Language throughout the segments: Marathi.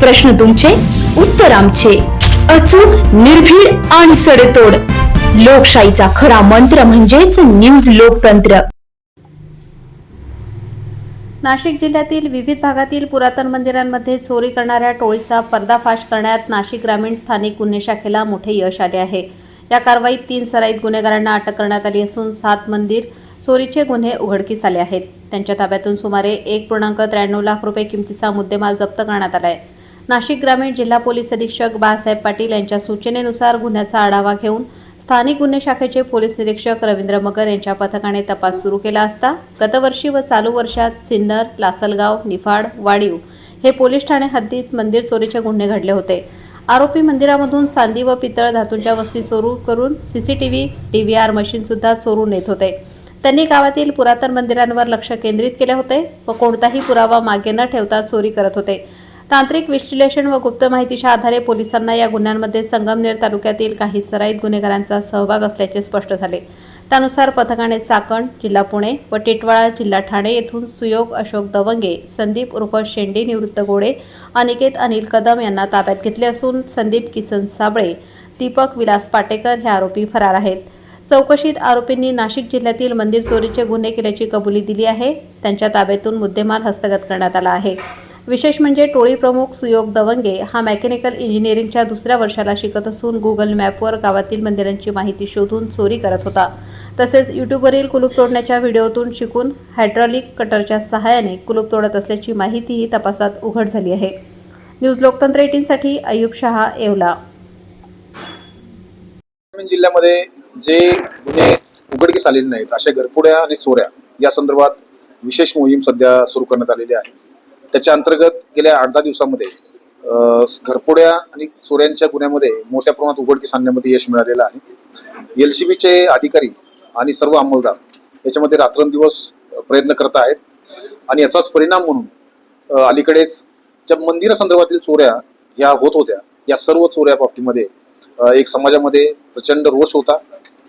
प्रश्न तुमचे उत्तर आमचे. अचूक निर्भीड आणि सडेतोड. लोकशाहीचा खरा मंत्र म्हणजेच न्यूज लोकतंत्र. नाशिक जिल्ह्यातील विविध भागातील पुरातन मंदिरांमध्ये चोरी करणाऱ्या टोळीचा पर्दाफाश करण्यात नाशिक ग्रामीण स्थानिक गुन्हे शाखेला मोठे यश आले आहे. या कारवाईत तीन सराईत गुन्हेगारांना अटक करण्यात आली असून सात मंदिर चोरीचे गुन्हे उघडकीस आले आहेत. त्यांच्या ताब्यातून सुमारे एक पूर्णांक त्र्याण्णव लाख रुपये किमतीचा मुद्देमाल जप्त करण्यात आला आहे. नाशिक ग्रामीण जिल्हा पोलीस अधीक्षक बाळासाहेब पाटील यांच्या सूचनेनुसार गुन्ह्याचा आढावा घेऊन स्थानिक गुन्हे शाखेचे पोलीस निरीक्षक रवींद्र मगर यांच्या पथकाने तपास सुरू केला असता गतवर्षी व चालू वर्षात सिन्नर लासलगाव निफाड वाडीव हे पोलीस ठाणे हद्दीत मंदिर चोरीचे गुन्हे घडले होते. आरोपी मंदिरामधून चांदी व पितळ धातूंच्या वस्ती चोरू करून सीसीटीव्ही व्ही मशीन सुद्धा चोरून नेत होते. त्यांनी गावातील पुरातन मंदिरांवर लक्ष केंद्रित केले होते व कोणताही पुरावा मागे न ठेवता चोरी करत होते. तांत्रिक विश्लेषण व गुप्त माहितीच्या आधारे पोलिसांना या गुन्ह्यांमध्ये संगमनेर तालुक्यातील काही सराईत गुन्हेगारांचा सहभाग असल्याचे स्पष्ट झाले. त्यानुसार पथकाने चाकण जिल्हा पुणे व टिटवाळा जिल्हा ठाणे येथून सुयोग अशोक दवंगे संदीप उर्फ शेंडी निवृत्त गोडे अनिकेत अनिल कदम यांना ताब्यात घेतले असून संदीप किसन साबळे दीपक विलास पाटेकर हे आरोपी फरार आहेत. चौकशीत आरोपींनी नाशिक जिल्ह्यातील मंदिर चोरीचे गुन्हे केल्याची कबुली दिली आहे. त्यांच्या ताब्यातून मुद्देमाल हस्तगत करण्यात आला आहे. विशेष म्हणजे टोळी प्रमुख सुयोग दवंगे हा मेकॅनिकल इंजिनिअरिंगच्या दुसऱ्या वर्षाला शिकत असून गुगल मॅपवर गावातील मंदिरांची माहिती शोधून चोरी करत होता. तसेच यूट्यूबवरील कुलूप तोडण्याच्या व्हिडिओतून शिकून हायड्रॉलिक कटरच्या सहाय्याने कुलूप तोडत असल्याची माहितीही तपासात उघड झाली आहे. न्यूज लोकतंत्र एटीनसाठी अयुब शहा येवला. जिल्ह्यामध्ये जे गुन्हे उघडकीस आलेले नाहीत अशा घरपुड्या आणि चोऱ्या या संदर्भात विशेष मोहीम सध्या सुरू करण्यात आलेली आहे. त्याच्या अंतर्गत गेल्या आठ दहा दिवसामध्ये घरपोड्या घरपुड्या आणि चोऱ्यांच्या गुन्ह्यामध्ये मोठ्या प्रमाणात उघडकीस आणण्यामध्ये यश मिळालेलं आहे. एल सी बीचे अधिकारी आणि सर्व अंमलदार याच्यामध्ये रात्रंदिवस प्रयत्न करत आहेत आणि याचाच परिणाम म्हणून अलीकडेच ज्या मंदिरासंदर्भातील चोऱ्या ह्या होत होत्या या सर्व चोऱ्या बाबतीमध्ये एक समाजामध्ये प्रचंड रोष होता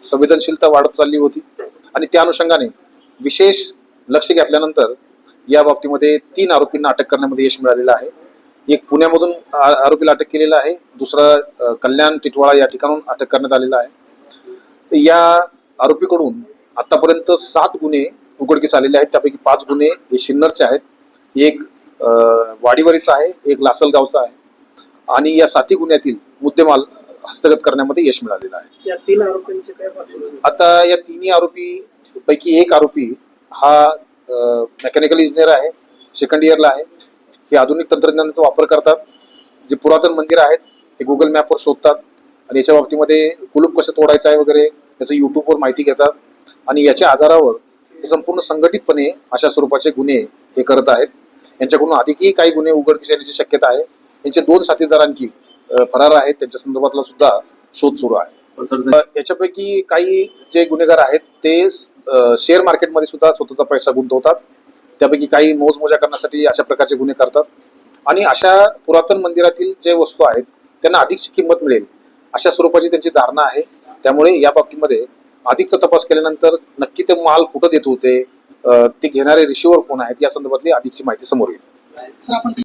संवेदनशीलता वाढत चालली होती आणि त्या अनुषंगाने विशेष लक्ष घेतल्यानंतर या बाबतीमध्ये तीन आरोपींना अटक करण्यामध्ये यश मिळालेलं आहे. एक पुण्यामधून आरोपीला अटक केलेला आहे. दुसरा कल्याण टिटवाळा या ठिकाणून अटक करण्यात आलेला आहे. या आरोपीकडून आतापर्यंत सात गुन्हे उघडकीस आलेले आहेत. त्यापैकी पाच गुन्हे हे सिन्नरचे आहेत. एक वाडीवरीचा आहे एक लासलगावचा आहे आणि या साती गुन्ह्यातील मुद्देमाल हस्तगत करण्यामध्ये यश मिळालेलं आहे. या तीन आरोपींचे काय पार्श्वभूमी? आता या तिन्ही आरोपी पैकी एक आरोपी हा मेकॅनिकल इंजिनियर आहे सेकंड इयरला आहे. हे आधुनिक तंत्रज्ञानाचा वापर करतात. जे पुरातन मंदिर आहेत ते गुगल मॅपवर शोधतात आणि याच्या बाबतीमध्ये कुलूप कसं तोडायचं आहे वगैरे त्याचं युट्यूबवर माहिती घेतात. आणि याच्या आधारावर हे संपूर्ण संघटितपणे अशा स्वरूपाचे गुन्हे हे करत आहेत. यांच्याकडून अधिकही काही गुन्हे उघडकीस येण्याची शक्यता आहे. यांचे दोन साथीदार आणखी फरार आहेत. त्यांच्या संदर्भातला सुद्धा शोध सुरू आहे. याच्यापैकी काही जे गुन्हेगार आहेत ते शेअर मार्केटमध्ये सुद्धा स्वतःचा पैसा गुंतवतात. त्यापैकी काही मोजमोजा करण्यासाठी अशा प्रकारचे गुन्हे करतात. आणि अशा पुरातन मंदिरातील जे वस्तू आहेत त्यांना अधिकची किंमत मिळेल अशा स्वरूपाची त्यांची धारणा आहे. त्यामुळे या बाबतीमध्ये अधिकचा तपास केल्यानंतर नक्की ते माल कुठं देत होते ते घेणारे रिशिवर कोण आहेत या संदर्भातली अधिकची माहिती समोर येईल.